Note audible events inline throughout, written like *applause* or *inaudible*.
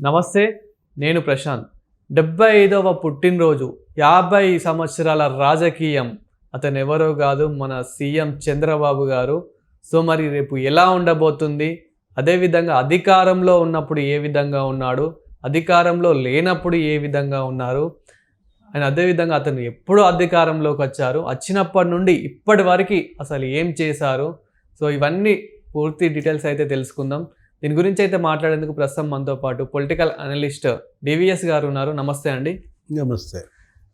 నమస్తే నేను ప్రశాంత్. డెబ్బై ఐదవ పుట్టినరోజు యాభై సంవత్సరాల రాజకీయం. అతను ఎవరో కాదు మన సీఎం చంద్రబాబు గారు. సో మరి రేపు ఎలా ఉండబోతుంది? అదేవిధంగా అధికారంలో ఉన్నప్పుడు ఏ విధంగా ఉన్నాడు? అధికారంలో లేనప్పుడు ఏ విధంగా ఉన్నారు? అండ్ అదేవిధంగా అతను ఎప్పుడు అధికారంలోకి వచ్చారు? వచ్చినప్పటి నుండి ఇప్పటి వరకు అసలు ఏం చేశారు? సో ఇవన్నీ పూర్తి డీటెయిల్స్ అయితే తెలుసుకుందాం. దీని గురించి అయితే మాట్లాడేందుకు ప్రస్తుతం మనతో పాటు పొలిటికల్ అనలిస్ట్ డివిఎస్ గారు ఉన్నారు. నమస్తే అండి. నమస్తే.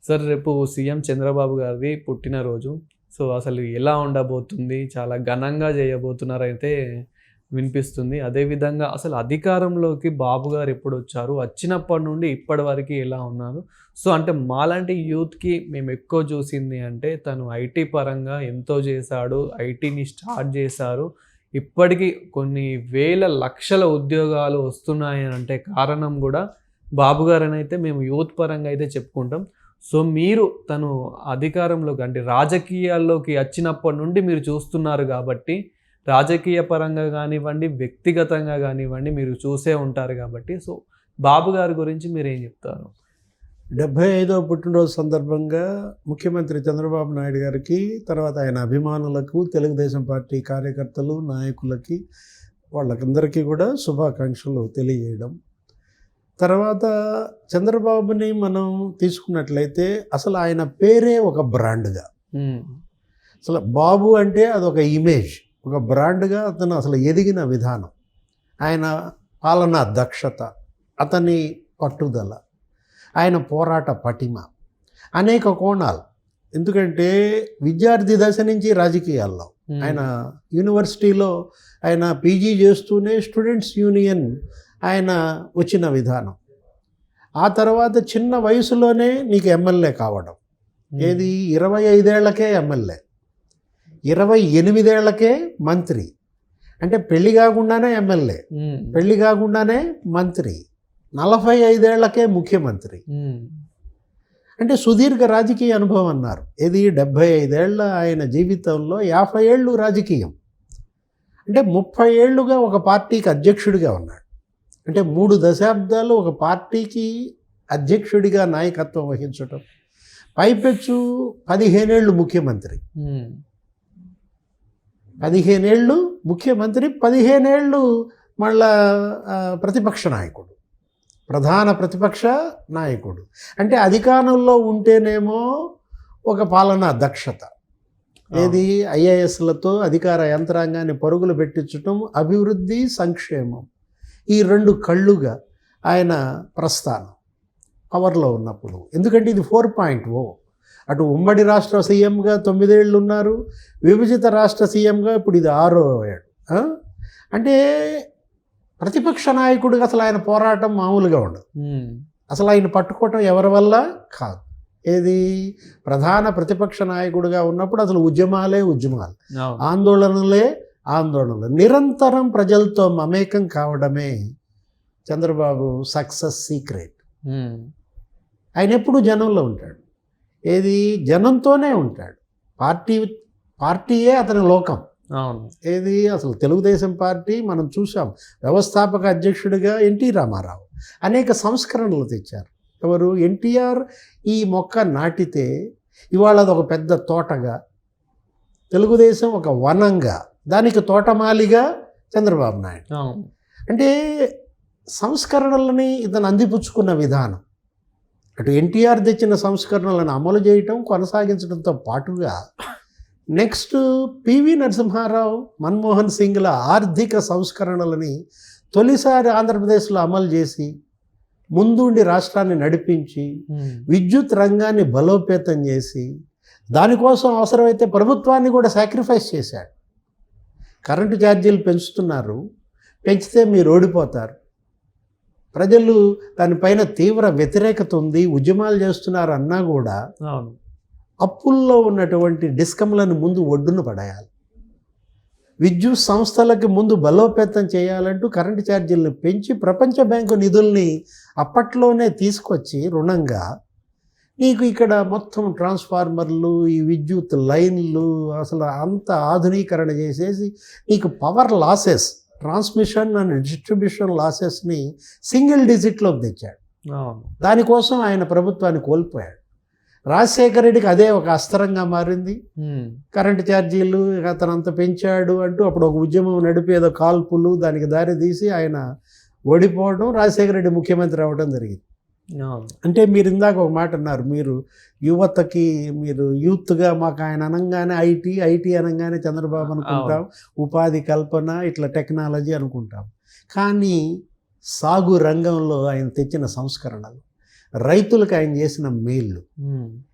సార్ రేపు సీఎం చంద్రబాబు గారిది పుట్టినరోజు. సో అసలు ఎలా ఉండబోతుంది? చాలా ఘనంగా చేయబోతున్నారు అయితే వినిపిస్తుంది అదేవిధంగా అసలు అధికారంలోకి బాబు గారు ఎప్పుడు వచ్చారు? వచ్చినప్పటి నుండి ఇప్పటి వరకు ఎలా ఉన్నారు? సో అంటే మాలాంటి యూత్కి మేము ఎక్కువ చూసింది అంటే తను ఐటీ పరంగా ఎంతో చేశాడు. ఐటీని స్టార్ట్ చేశారు. ఇప్పటికీ కొన్ని వేల లక్షల ఉద్యోగాలు వస్తున్నాయి అని అంటే కారణం కూడా బాబు గారని అయితే మేము యూత్ పరంగా అయితే చెప్పుకుంటాం. సో మీరు తను అధికారంలోకి అంటే రాజకీయాల్లోకి వచ్చినప్పటి నుండి మీరు చూస్తున్నారు కాబట్టి రాజకీయ పరంగా కానివ్వండి వ్యక్తిగతంగా కానివ్వండి మీరు చూసే ఉంటారు కాబట్టి. సో బాబు గారి గురించి మీరు ఏం చెప్తారు? డెబ్భై ఐదవ పుట్టినరోజు సందర్భంగా ముఖ్యమంత్రి చంద్రబాబు నాయుడు గారికి తర్వాత ఆయన అభిమానులకు తెలుగుదేశం పార్టీ కార్యకర్తలు నాయకులకి వాళ్ళకందరికీ కూడా శుభాకాంక్షలు తెలియజేయడం. తర్వాత చంద్రబాబుని మనం తీసుకున్నట్లయితే అసలు ఆయన పేరే ఒక బ్రాండ్గా. అసలు బాబు అంటే అదొక ఇమేజ్ ఒక బ్రాండ్గా అతను అసలు ఎదిగిన విధానం. ఆయన పాలనా దక్షత అతని పట్టుదల. ఆయన పోరాట పటిమ. అనేక కోణాలు. ఎందుకంటే విద్యార్థి దశ నుంచి రాజకీయాల్లో. ఉమ్, ఆయన యూనివర్సిటీలో ఆయన పీజీ చేస్తూనే స్టూడెంట్స్ యూనియన్ ఆయన వచ్చిన విధానం. ఆ తర్వాత చిన్న వయసులోనే నీకు ఎమ్మెల్యే కావడం. ఉమ్, ఏది? ఇరవై ఐదేళ్ళకే ఎమ్మెల్యే. ఇరవై ఎనిమిదేళ్ళకే మంత్రి. అంటే పెళ్ళి కాకుండానే ఎమ్మెల్యే. ఉమ్, పెళ్ళి కాకుండానే మంత్రి. నలభై ఐదేళ్ళకే ముఖ్యమంత్రి అంటే సుదీర్ఘ రాజకీయ అనుభవం అన్నారు. ఇది డెబ్భై ఐదేళ్ళ ఆయన జీవితంలో యాభై ఏళ్ళు రాజకీయం. అంటే ముప్పై ఏళ్ళుగా ఒక పార్టీకి అధ్యక్షుడిగా ఉన్నాడు. అంటే మూడు దశాబ్దాలు ఒక పార్టీకి అధ్యక్షుడిగా నాయకత్వం వహించటం. పైపెచ్చు పదిహేనేళ్ళు ముఖ్యమంత్రి. పదిహేనేళ్ళు ముఖ్యమంత్రి పదిహేనేళ్ళు మళ్ళా ప్రతిపక్ష నాయకుడు. ప్రధాన ప్రతిపక్ష నాయకుడు. అంటే అధికారంలో ఉంటేనేమో ఒక పాలనా దక్షత. ఏది? ఐఏఎస్లతో అధికార యంత్రాంగాన్ని పరుగులు పెట్టించటం అభివృద్ధి సంక్షేమం. ఈ రెండు కళ్ళుగా ఆయన ప్రస్థానం పవర్లో ఉన్నప్పుడు. ఎందుకంటే ఇది ఫోర్ పాయింట్ ఓ. అటు ఉమ్మడి రాష్ట్ర సీఎంగా తొమ్మిదేళ్ళు ఉన్నారు. విభజిత రాష్ట్ర సీఎంగా ఇప్పుడు ఇది ఆరో ఏడు? అంటే ప్రతిపక్ష నాయకుడిగా అసలు ఆయన పోరాటం మామూలుగా ఉండదు. అసలు ఆయన పట్టుకోవటం ఎవరి వల్ల? కాదు. ఏది? ప్రధాన ప్రతిపక్ష నాయకుడిగా ఉన్నప్పుడు అసలు ఉద్యమాలే ఉద్యమాలు. ఆందోళనలే ఆందోళనలు. నిరంతరం ప్రజలతో మమేకం కావడమే చంద్రబాబు సక్సెస్ సీక్రెట్. ఆయన ఎప్పుడు జనంలో ఉంటాడు. ఏది? జనంతోనే ఉంటాడు. పార్టీ పార్టీయే అతని లోకం. అవును. ఏది? అసలు తెలుగుదేశం పార్టీ మనం చూసాం వ్యవస్థాపక అధ్యక్షుడిగా ఎన్టీ రామారావు. అనేక సంస్కరణలు తెచ్చారు. ఎవరు? ఎన్టీఆర్ ఈ మొక్క నాటితే ఇవాళ అది ఒక పెద్ద తోటగా తెలుగుదేశం ఒక వనంగా దానికి తోటమాలిగా చంద్రబాబు నాయుడు. అంటే సంస్కరణలని ఇతను అందిపుచ్చుకున్న విధానం. అటు ఎన్టీఆర్ తెచ్చిన సంస్కరణలను అమలు చేయటం కొనసాగించడంతో పాటుగా నెక్స్ట్ పివి నరసింహారావు మన్మోహన్ సింగ్ల ఆర్థిక సంస్కరణలని తొలిసారి ఆంధ్రప్రదేశ్లో అమలు చేసి ముందుండి రాష్ట్రాన్ని నడిపించి విద్యుత్ రంగాన్ని బలోపేతం చేసి దానికోసం అవసరమైతే ప్రభుత్వాన్ని కూడా సాక్రిఫైస్ చేశాడు. కరెంటు ఛార్జీలు పెంచుతున్నారు పెంచితే మీరు ఓడిపోతారు. ప్రజలు దానిపైన తీవ్ర వ్యతిరేకత ఉంది ఉద్యమాలు చేస్తున్నారు అన్నా కూడా అవును. అప్పుల్లో ఉన్నటువంటి డిస్కంలను ముందు ఒడ్డున పడేయాలి. విద్యుత్ సంస్థలకి ముందు బలోపేతం చేయాలంటూ కరెంటు ఛార్జీలను పెంచి ప్రపంచ బ్యాంకు నిధుల్ని అప్పట్లోనే తీసుకొచ్చి రుణంగా నీకు ఇక్కడ మొత్తం ట్రాన్స్ఫార్మర్లు ఈ విద్యుత్ లైన్లు అసలు అంత ఆధునీకరణ చేసేసి నీకు power losses transmission and distribution లాసెస్ని single డిజిట్లోకి తెచ్చాడు. దానికోసం ఆయన ప్రభుత్వాన్ని కోల్పోయాడు. రాజశేఖర రెడ్డికి అదే ఒక అస్త్రంగా మారింది. కరెంటు ఛార్జీలు అతనంత పెంచాడు అంటూ అప్పుడు ఒక ఉద్యమం నడిపి ఏదో కాల్పులు దానికి దారి తీసి ఆయన ఓడిపోవడం రాజశేఖర రెడ్డి ముఖ్యమంత్రి అవ్వడం జరిగింది. అంటే మీరు ఇందాక ఒక మాట అన్నారు మీరు యువతకి మీరు యూత్గా మాకు ఆయన అనగానే ఐటీ ఐటీ అనగానే చంద్రబాబు అనుకుంటాం ఉపాధి కల్పన ఇట్లా టెక్నాలజీ అనుకుంటాం. కానీ సాగు రంగంలో ఆయన తెచ్చిన సంస్కరణలు రైతులకు ఆయన చేసిన మేళ్ళు.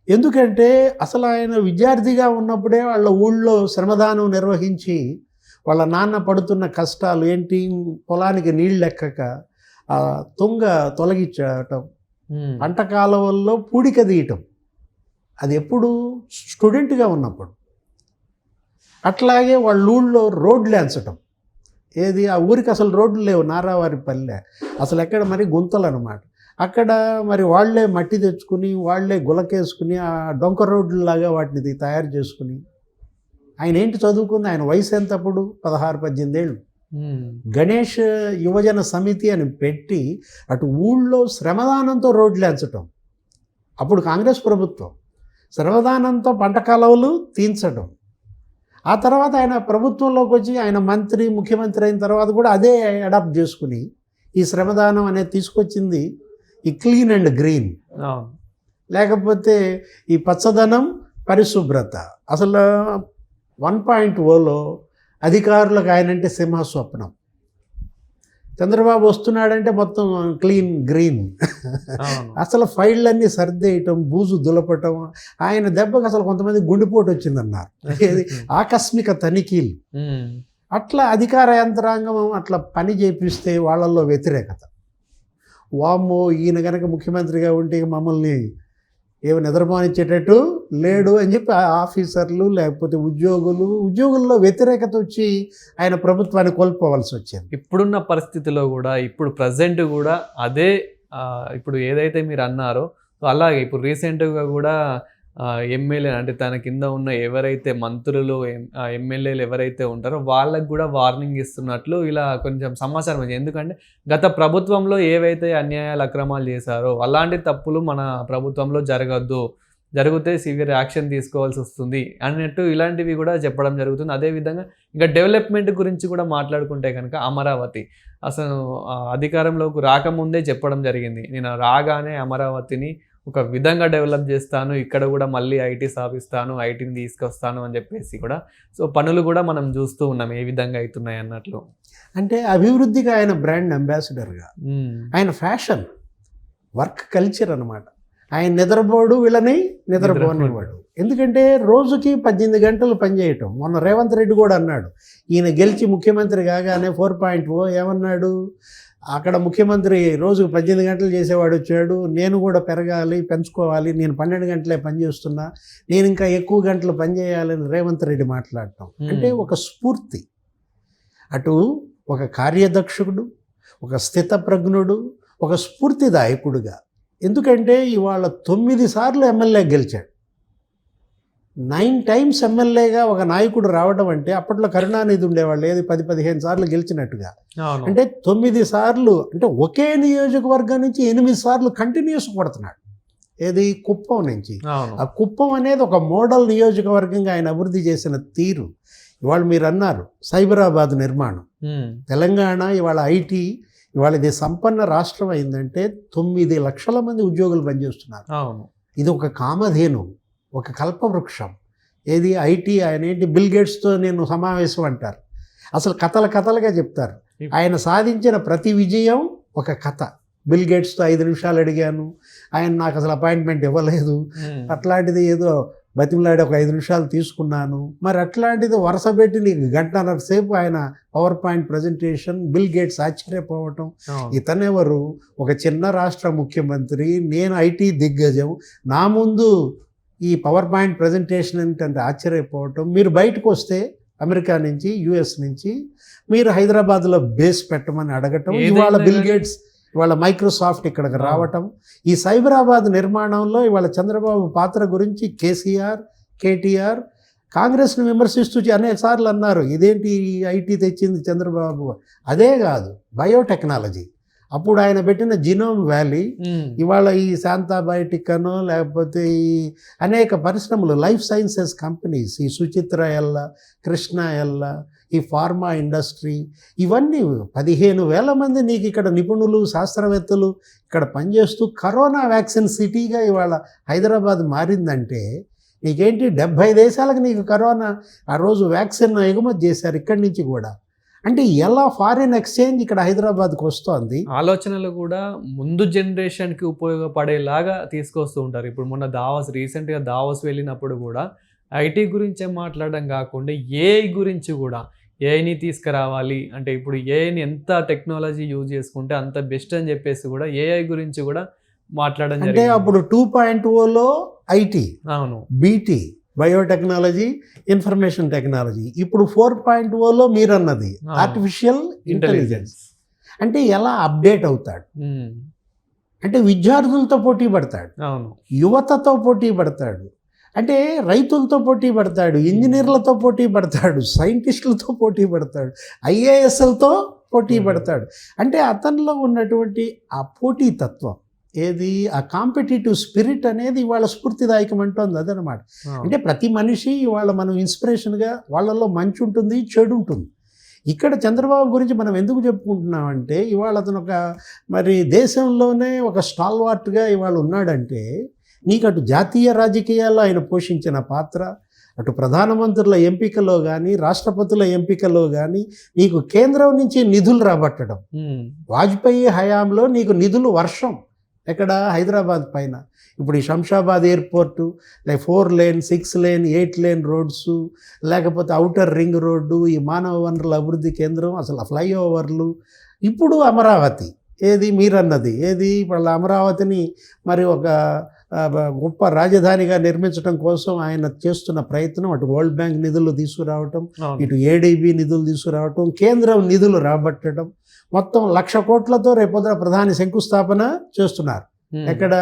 ఎందుకంటే అసలు ఆయన విద్యార్థిగా ఉన్నప్పుడే వాళ్ళ ఊళ్ళో శ్రమదానం నిర్వహించి వాళ్ళ నాన్న పడుతున్న కష్టాలు ఏంటి? పొలానికి నీళ్ళు ఎక్కక ఆ తుంగ తొలగించటం. పంట కాలువల్లో పూడిక తీయటం. అది ఎప్పుడు స్టూడెంట్గా ఉన్నప్పుడు. అట్లాగే వాళ్ళ ఊళ్ళో రోడ్లు ఎంచటం. ఏది? ఆ ఊరికి అసలు రోడ్లు లేవు. నారావారి పల్లె అసలు ఎక్కడ మరి గుంతలు అనమాట అక్కడ మరి వాళ్ళే మట్టి తెచ్చుకుని వాళ్ళే గులకేసుకుని ఆ డొంక రోడ్లు లాగా వాటిని తయారు చేసుకుని. ఆయన ఏంటి చదువుకుంది? ఆయన వయసు ఎంత అప్పుడు పదహారు పద్దెనిమిది ఏళ్ళు. గణేష్ యువజన సమితి అని పెట్టి అటు ఊళ్ళో శ్రమదానంతో రోడ్లు ఎంచటం. అప్పుడు కాంగ్రెస్ ప్రభుత్వం. శ్రమదానంతో పంట కాలువలు తీర్చడం ఆ తర్వాత ఆయన ప్రభుత్వంలోకి వచ్చి ఆయన మంత్రి ముఖ్యమంత్రి అయిన తర్వాత కూడా అదే అడాప్ట్ చేసుకుని ఈ శ్రమదానం అనేది తీసుకొచ్చింది ఈ క్లీన్ అండ్ గ్రీన్. లేకపోతే ఈ పచ్చదనం పరిశుభ్రత. అసలు వన్ పాయింట్ ఓలో అధికారులకు ఆయనంటే సింహస్వప్నం చంద్రబాబు వస్తున్నాడంటే మొత్తం క్లీన్ గ్రీన్. అసలు ఫైళ్ళన్నీ సర్దేయటం బూజు దులపటం ఆయన దెబ్బకు అసలు కొంతమంది గుండెపోటు వచ్చిందన్నారు. ఏది? *laughs* ఆకస్మిక తనిఖీలు. అట్లా అధికార యంత్రాంగం అట్లా పని చేపిస్తే వాళ్ళల్లో వ్యతిరేకత. వామ్మో ఈయన కనుక ముఖ్యమంత్రిగా ఉంటే ఇక మమ్మల్ని ఏమి నిద్రపోనిచ్చేటట్టు లేడు అని చెప్పి ఆఫీసర్లు లేకపోతే ఉద్యోగులు ఉద్యోగుల్లో వ్యతిరేకత వచ్చి ఆయన ప్రభుత్వాన్ని కోల్పోవలసి వచ్చింది. ఇప్పుడున్న పరిస్థితిలో కూడా ఇప్పుడు ప్రజెంట్ కూడా అదే ఇప్పుడు ఏదైతే మీరు అన్నారో అలాగే ఇప్పుడు రీసెంట్గా కూడా ఎమ్మెల్యే అంటే తన కింద ఉన్న ఎవరైతే మంత్రులు ఎమ్మెల్యేలు ఎవరైతే ఉంటారో వాళ్ళకు కూడా వార్నింగ్ ఇస్తున్నట్లు ఇలా కొంచెం సమాచారం వచ్చింది. ఎందుకంటే గత ప్రభుత్వంలో ఏవైతే అన్యాయాలు అక్రమాలు చేశారో అలాంటి తప్పులు మన ప్రభుత్వంలో జరగద్దు. జరిగితే సివియర్ యాక్షన్ తీసుకోవాల్సి వస్తుంది అన్నట్టు ఇలాంటివి కూడా చెప్పడం జరుగుతుంది. అదేవిధంగా ఇంకా డెవలప్మెంట్ గురించి కూడా మాట్లాడుకుంటే కనుక అమరావతి అసలు అధికారంలోకి రాకముందే చెప్పడం జరిగింది. నేను రాగానే అమరావతిని ఒక విధంగా డెవలప్ చేస్తాను ఇక్కడ కూడా మళ్ళీ ఐటీ స్థాపిస్తాను ఐటీని తీసుకొస్తాను అని చెప్పేసి కూడా. సో పనులు కూడా మనం చూస్తూ ఉన్నాం ఏ విధంగా అవుతున్నాయి అన్నట్లు. అంటే అభివృద్ధికి ఆయన బ్రాండ్ అంబాసిడర్గా. ఆయన ఫ్యాషన్ వర్క్ కల్చర్ అన్నమాట. ఆయన నిద్రపోడు వీళ్ళని నిద్రపోనివాడు ఎందుకంటే రోజుకి పద్దెనిమిది గంటలు పనిచేయటం మొన్న రేవంత్ రెడ్డి కూడా అన్నాడు ఈయన గెలిచి ముఖ్యమంత్రి కాగానే ఫోర్ పాయింట్ ఓ ఏమన్నాడు? అక్కడ ముఖ్యమంత్రి రోజుకు పద్దెనిమిది గంటలు చేసేవాడు వచ్చాడు. నేను కూడా పెరగాలి పెంచుకోవాలి. నేను పన్నెండు గంటలే పని చేస్తున్నా నేను ఇంకా ఎక్కువ గంటలు పని చేయాలని రేవంత్ రెడ్డి మాట్లాడటం అంటే ఒక స్ఫూర్తి. అటు ఒక కార్యదక్షుడు ఒక స్థితప్రజ్ఞుడు ఒక స్ఫూర్తిదాయకుడుగా. ఎందుకంటే ఇవాళ తొమ్మిది సార్లు ఎమ్మెల్యే గెలిచాడు. నైన్ టైమ్స్ ఎమ్మెల్యేగా ఒక నాయకుడు రావడం అంటే అప్పట్లో కరుణానిధి ఉండేవాళ్ళు ఏది పది పదిహేను సార్లు గెలిచినట్టుగా. అంటే తొమ్మిది సార్లు అంటే ఒకే నియోజకవర్గం నుంచి ఎనిమిది సార్లు కంటిన్యూస్ కొడుతున్నాడు. ఏది? కుప్పం నుంచి. ఆ కుప్పం అనేది ఒక మోడల్ నియోజకవర్గంగా ఆయన అభివృద్ధి చేసిన తీరు. ఇవాళ మీరు అన్నారు సైబరాబాద్ నిర్మాణం. తెలంగాణ ఇవాళ ఐటీ ఇవాళ ఇది సంపన్న రాష్ట్రం అయిందంటే తొమ్మిది లక్షల మంది ఉద్యోగులు పనిచేస్తున్నారు. ఇది ఒక కామధేను. ఒక కల్పవృక్షం. ఏది? ఐటీ ఆయన ఏంటి? బిల్ గేట్స్తో నేను సమావేశం అంటారు. అసలు కథలు కథలుగా చెప్తారు. ఆయన సాధించిన ప్రతి విజయం ఒక కథ. బిల్ గేట్స్తో ఐదు నిమిషాలు అడిగాను. ఆయన నాకు అసలు అపాయింట్మెంట్ ఇవ్వలేదు. అట్లాంటిది ఏదో బతిమలాడి ఒక ఐదు నిమిషాలు తీసుకున్నాను. మరి అట్లాంటిది వరుస పెట్టి నీకు గంటన్నర సేపు ఆయన power point presentation Bill Gates ఆశ్చర్యపోవటం. ఇతనెవరు ఒక చిన్న రాష్ట్ర ముఖ్యమంత్రి. నేను ఐటీ దిగ్గజం. నా ముందు ఈ పవర్ పాయింట్ ప్రజెంటేషన్ ఏంటంటే ఆశ్చర్యపోవటం. మీరు బయటకు వస్తే అమెరికా నుంచి యుఎస్ నుంచి మీరు హైదరాబాద్లో బేస్ పెట్టమని అడగటం. ఇవాళ బిల్ గేట్స్ ఇవాళ మైక్రోసాఫ్ట్ ఇక్కడికి. రావటం. ఈ సైబరాబాద్ నిర్మాణంలో ఇవాళ చంద్రబాబు పాత్ర గురించి కేసీఆర్ కేటీఆర్ కాంగ్రెస్ను విమర్శిస్తూ అనేక సార్లు అన్నారు. ఇదేంటి ఐటీ తెచ్చింది చంద్రబాబు? అదే కాదు బయోటెక్నాలజీ. అప్పుడు ఆయన పెట్టిన జినోమ్ వ్యాలీ ఇవాళ ఈ శాంతాబయోటిక్ అనో లేకపోతే ఈ అనేక పరిశ్రమలు లైఫ్ సైన్సెస్ కంపెనీస్ ఈ సుచిత్ర ఎల్ల కృష్ణ ఎల్ల ఈ ఫార్మా ఇండస్ట్రీ ఇవన్నీ పదిహేను వేల మంది నీకు ఇక్కడ నిపుణులు శాస్త్రవేత్తలు ఇక్కడ పనిచేస్తూ కరోనా వ్యాక్సిన్ సిటీగా ఇవాళ హైదరాబాద్ మారిందంటే నీకేంటి? డెబ్భై దేశాలకు నీకు కరోనా ఆ రోజు వ్యాక్సిన్ ఎగుమతి చేశారు ఇక్కడి నుంచి కూడా. అంటే ఎలా ఫారిన్ ఎక్స్చేంజ్ ఇక్కడ హైదరాబాద్కి వస్తోంది? ఆలోచనలు కూడా ముందు జనరేషన్కి ఉపయోగపడేలాగా తీసుకొస్తూ ఉంటారు. ఇప్పుడు మొన్న దావస్ రీసెంట్గా దావస్ వెళ్ళినప్పుడు కూడా ఐటీ గురించే మాట్లాడడం కాకుండా ఏఐ గురించి కూడా ఏఐని తీసుకురావాలి. అంటే ఇప్పుడు ఏఐని ఎంత టెక్నాలజీ యూజ్ చేసుకుంటే అంత బెస్ట్ అని చెప్పేసి కూడా ఏఐ గురించి కూడా మాట్లాడడం అంటే అప్పుడు టూ పాయింట్ ఓలో ఐటీ అవును. BT biotechnology information technology. ఇప్పుడు ఫోర్ పాయింట్ ఓలో మీరన్నది ఆ. Artificial intelligence. అంటే ఎలా అప్డేట్ అవుతాడు? అంటే విద్యార్థులతో పోటీ పడతాడు. యువతతో పోటీ పడతాడు. అంటే రైతులతో పోటీ పడతాడు ఇంజనీర్లతో పోటీ పడతాడు సైంటిస్టులతో పోటీ పడతాడు ఐఏఎస్ఎల్తో పోటీ. పడతాడు. అంటే అతనిలో ఉన్నటువంటి ఆ పోటీ తత్వం ఏది? ఆ కాంపిటేటివ్ స్పిరిట్ అనేది ఇవాళ స్ఫూర్తిదాయకం అంటోంది అదనమాట. అంటే ప్రతి మనిషి ఇవాళ మనం ఇన్స్పిరేషన్గా వాళ్ళల్లో మంచి ఉంటుంది చెడు ఉంటుంది. ఇక్కడ చంద్రబాబు గురించి మనం ఎందుకు చెప్పుకుంటున్నామంటే ఇవాళ అతను ఒక మరి దేశంలోనే ఒక స్టాల్వార్ట్గా ఇవాళ ఉన్నాడంటే నీకు అటు జాతీయ రాజకీయాల్లో ఆయన పోషించిన పాత్ర అటు ప్రధానమంత్రుల ఎంపికలో కానీ రాష్ట్రపతుల ఎంపికలో కానీ నీకు కేంద్రం నుంచి నిధులు రాబట్టడం. వాజ్పేయి హయాంలో నీకు నిధులు వర్షం. ఎక్కడ? హైదరాబాద్ పైన. ఇప్పుడు ఈ Shamshabad airport like four lane six lane eight lane roads లేకపోతే అవుటర్ రింగ్ రోడ్డు ఈ మానవ వనరుల అభివృద్ధి కేంద్రం అసలు ఫ్లైఓవర్లు. ఇప్పుడు అమరావతి. ఏది? మీరన్నది ఏది? వాళ్ళ అమరావతిని మరి ఒక గొప్ప రాజధానిగా నిర్మించడం కోసం ఆయన చేస్తున్న ప్రయత్నం అటు వరల్డ్ బ్యాంక్ నిధులు తీసుకురావటం ఇటు ఏడీబీ నిధులు తీసుకురావటం కేంద్రం నిధులు రాబట్టడం మొత్తం లక్ష కోట్లతో రేపొద్దున ప్రధాని శంకుస్థాపన చేస్తున్నారు. ఉమ్, ఎక్కడ?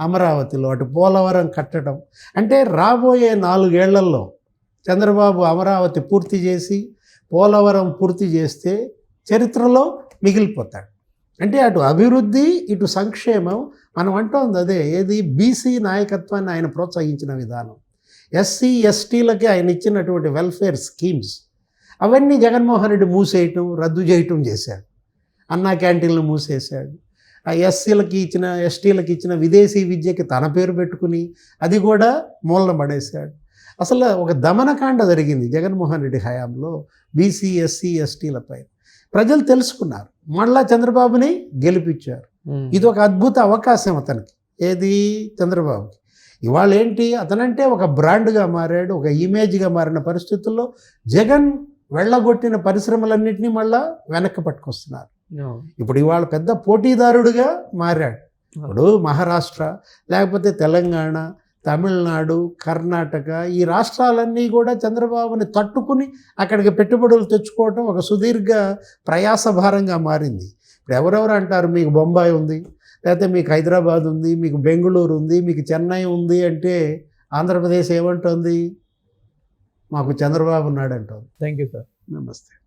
అమరావతిలో. అటు పోలవరం కట్టడం. అంటే రాబోయే నాలుగేళ్ళలో చంద్రబాబు అమరావతి పూర్తి చేసి పోలవరం పూర్తి చేస్తే చరిత్రలో మిగిలిపోతాడు. అంటే అటు అభివృద్ధి ఇటు సంక్షేమం మనం అంటోంది అదే. ఏది? బీసీ నాయకత్వాన్ని ఆయన ప్రోత్సహించిన విధానం. ఎస్సీ ఎస్టీలకి ఆయన ఇచ్చినటువంటి వెల్ఫేర్ స్కీమ్స్ అవన్నీ జగన్మోహన్ రెడ్డి మూసేయటం రద్దు చేయటం చేశాడు అన్నా క్యాంటీన్లు మూసేశాడు. ఆ ఎస్సీలకి ఇచ్చిన ఎస్టీలకి ఇచ్చిన విదేశీ విద్యకి తన పేరు పెట్టుకుని అది కూడా మూలన పడేశాడు. అసలు ఒక దమనకాండ జరిగింది జగన్మోహన్ రెడ్డి హయాంలో బీసీ ఎస్సీ ఎస్టీలపై ప్రజలు తెలుసుకున్నారు. మళ్ళా చంద్రబాబుని గెలిపించారు. ఇది ఒక అద్భుత అవకాశం అతనికి. ఏది? చంద్రబాబుకి. ఇవాళ ఏంటి అతనంటే ఒక బ్రాండ్గా మారాడు ఒక ఇమేజ్గా మారిన పరిస్థితుల్లో జగన్ వెళ్ళగొట్టిన పరిశ్రమలన్నింటినీ మళ్ళా వెనక్కి పట్టుకొస్తున్నారు. ఇప్పుడు ఇవాళ పెద్ద పోటీదారుడుగా మారాడు. ఇప్పుడు మహారాష్ట్ర లేకపోతే తెలంగాణ తమిళనాడు కర్ణాటక ఈ రాష్ట్రాలన్నీ కూడా చంద్రబాబుని తట్టుకుని అక్కడికి పెట్టుబడులు తెచ్చుకోవటం ఒక సుదీర్ఘ ప్రయాసభారంగా మారింది. ఇప్పుడు ఎవరెవరు అంటారు మీకు బొంబాయి ఉంది లేకపోతే మీకు హైదరాబాద్ ఉంది మీకు బెంగళూరు ఉంది మీకు చెన్నై ఉంది అంటే ఆంధ్రప్రదేశ్ ఏమంటుంది? మాకు చంద్రబాబు ఉన్నాడు అంటుంది. థ్యాంక్ యూ సార్ నమస్తే.